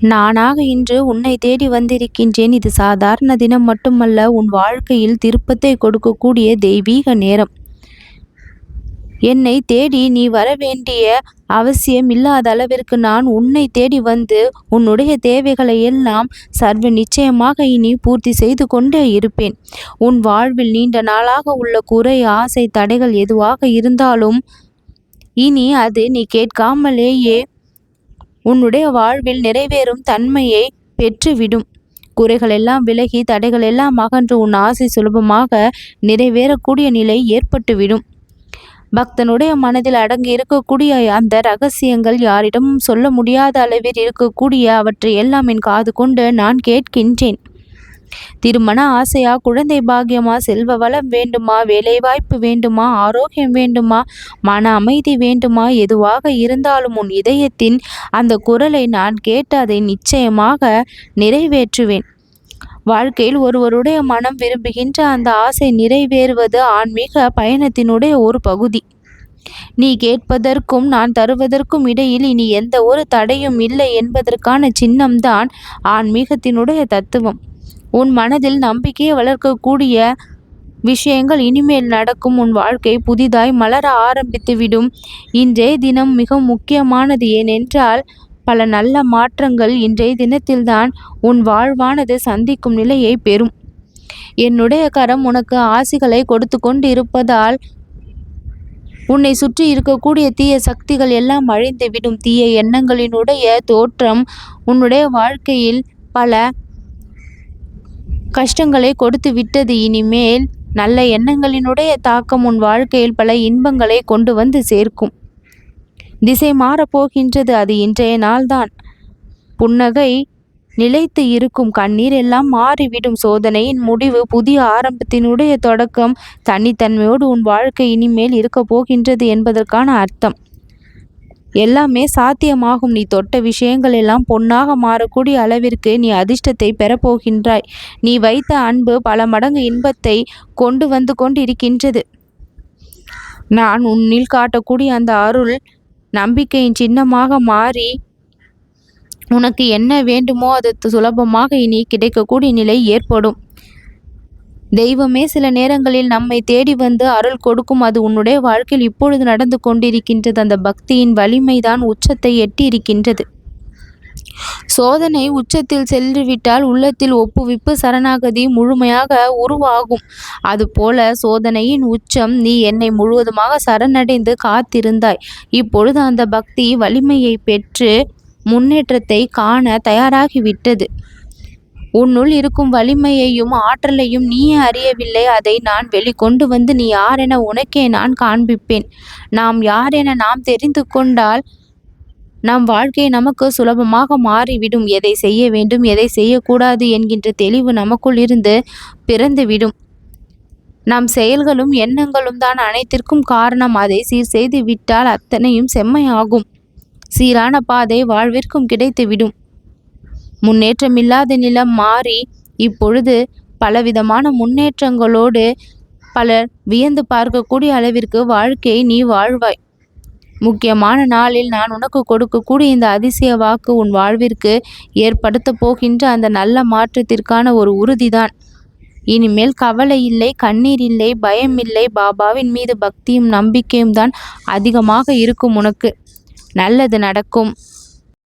நானாக இன்று உன்னை தேடி வந்திருக்கின்றேன். இது சாதாரண தினம் மட்டுமல்ல உன் வாழ்க்கையில் திருப்பத்தை கொடுக்கக்கூடிய தெய்வீக நேரம். என்னை தேடி நீ வர வேண்டிய அவசியம் இல்லாத அளவிற்கு நான் உன்னை தேடி வந்து உன்னுடைய தேவைகளை எல்லாம் சர்வ நிச்சயமாக இனி பூர்த்தி செய்து கொண்டே இருப்பேன். உன் வாழ்வில் நீண்ட நாளாக உள்ள குறை ஆசை தடைகள் எதுவாக இருந்தாலும் இனி அது நீ கேட்காமலேயே உன்னுடைய வாழ்வில் நிறைவேறும் தன்மையை பெற்றுவிடும். குறைகள் எல்லாம் விலகி தடைகள் எல்லாம் அகன்று உன் ஆசை சுலபமாக நிறைவேறக்கூடிய நிலை ஏற்பட்டுவிடும். பக்தனுடைய மனதில் அடங்கி இருக்கக்கூடிய அந்த ரகசியங்கள் யாரிடமும் சொல்ல முடியாத அளவில் இருக்கக்கூடிய அவற்றை எல்லாம் என் காது கொண்டு நான் கேட்கின்றேன். திருமண ஆசையா குழந்தை பாக்கியமா செல்வ வளம் வேண்டுமா வேலைவாய்ப்பு வேண்டுமா ஆரோக்கியம் வேண்டுமா மன அமைதி வேண்டுமா எதுவாக இருந்தாலும் உன் இதயத்தின் அந்த குரலை நான் கேட்டு அதை நிச்சயமாக நிறைவேற்றுவேன். வாழ்க்கையில் ஒருவருடைய மனம் விரும்புகின்ற அந்த ஆசை நிறைவேறுவது ஆன்மீக பயணத்தினுடைய ஒரு பகுதி. நீ கேட்பதற்கும் நான் தருவதற்கும் இடையில் இனி எந்த ஒரு தடையும் இல்லை என்பதற்கான சின்னம்தான் ஆன்மீகத்தினுடைய தத்துவம். உன் மனதில் நம்பிக்கையை வளர்க்கக்கூடிய விஷயங்கள் இனிமேல் நடக்கும். உன் வாழ்க்கை புதிதாய் மலர ஆரம்பித்துவிடும் இன்றைய தினம் மிக முக்கியமானது ஏனென்றால் பல நல்ல மாற்றங்கள் இன்றைய தினத்தில்தான் உன் வாழ்வானது சந்திக்கும் நிலையை பெறும். என்னுடைய கரம் உனக்கு ஆசிகளை கொடுத்து கொண்டு இருப்பதால் உன்னை சுற்றி இருக்கக்கூடிய தீய சக்திகள் எல்லாம் அழிந்துவிடும் தீய எண்ணங்களினுடைய தோற்றம் உன்னுடைய வாழ்க்கையில் பல கஷ்டங்களை கொடுத்து விட்டது இனிமேல். நல்ல எண்ணங்களினுடைய தாக்கம் உன் வாழ்க்கையில் பல இன்பங்களை கொண்டு வந்து சேர்க்கும். திசை மாறப்போகின்றது அது இன்றைய நாள்தான். புன்னகை நிலைத்து இருக்கும் கண்ணீர் எல்லாம் மாறிவிடும். சோதனையின் முடிவு புதிய ஆரம்பத்தினுடைய தொடக்கம் தனித்தன்மையோடு உன் வாழ்க்கை இனிமேல் இருக்கப் போகின்றது என்பதற்கான அர்த்தம். எல்லாமே சாத்தியமாகும். நீ தொட்ட விஷயங்கள் எல்லாம் பொன்னாக மாறக்கூடிய அளவிற்கு நீ அதிர்ஷ்டத்தை பெறப்போகின்றாய். நீ வைத்த அன்பு பல மடங்கு இன்பத்தை கொண்டு வந்து கொண்டிருக்கின்றது. நான் உன்னில் காட்டக்கூடிய அந்த அருள் நம்பிக்கையின் சின்னமாக மாறி உனக்கு என்ன வேண்டுமோ அது சுலபமாக இனி கிடைக்கக்கூடிய நிலை ஏற்படும். தெய்வமே சில நேரங்களில் நம்மை தேடி வந்து அருள் கொடுக்கும் அது உன்னுடைய வாழ்க்கையில் இப்பொழுது நடந்து கொண்டிருக்கின்றது. அந்த பக்தியின் வலிமைதான் உச்சத்தை எட்டியிருக்கின்றது. சோதனை உச்சத்தில் சென்றுவிட்டால் உள்ளத்தில் ஒப்புவிப்பு சரணாகதி முழுமையாக உருவாகும். அதுபோல சோதனையின் உச்சம் நீ என்னை முழுவதுமாக சரணடைந்து காத்திருந்தாய். இப்பொழுது அந்த பக்தி வலிமையை பெற்று முன்னேற்றத்தை காண தயாராகிவிட்டது. உன்னுள் இருக்கும் வலிமையையும் ஆற்றலையும் நீ அறியவில்லை. அதை நான் வெளிக்கொண்டு வந்து நீ யாரென உனக்கே நான் காண்பிப்பேன். நாம் யாரென நாம் தெரிந்து கொண்டால் நம் வாழ்க்கை நமக்கு சுலபமாக மாறிவிடும். எதை செய்ய வேண்டும் எதை செய்யக்கூடாது என்கின்ற தெளிவு நமக்குள் இருந்து பிறந்துவிடும். நம் செயல்களும் எண்ணங்களும் தான் அனைத்திற்கும் காரணம். அதை சீர் செய்து விட்டால் அத்தனையும் செம்மையாகும். சீரான பாதை வாழ்விற்கும் கிடைத்துவிடும். முன்னேற்றமில்லாத நிலம் மாறி இப்பொழுது பலவிதமான முன்னேற்றங்களோடு பலர் வியந்து பார்க்கக்கூடிய அளவிற்கு வாழ்க்கையை நீ வாழ்வாய். முக்கியமான நாளில் நான் உனக்கு கொடுக்கக்கூடிய இந்த அதிசய வாக்கு உன் வாழ்விற்கு ஏற்படுத்த போகின்ற அந்த நல்ல மாற்றத்திற்கான ஒரு உறுதிதான். இனிமேல் கவலை இல்லை கண்ணீர் இல்லை பயம் இல்லை. பாபாவின் மீது பக்தியும் நம்பிக்கையும் தான் அதிகமாக இருக்கும் உனக்கு. நல்லது நடக்கும்.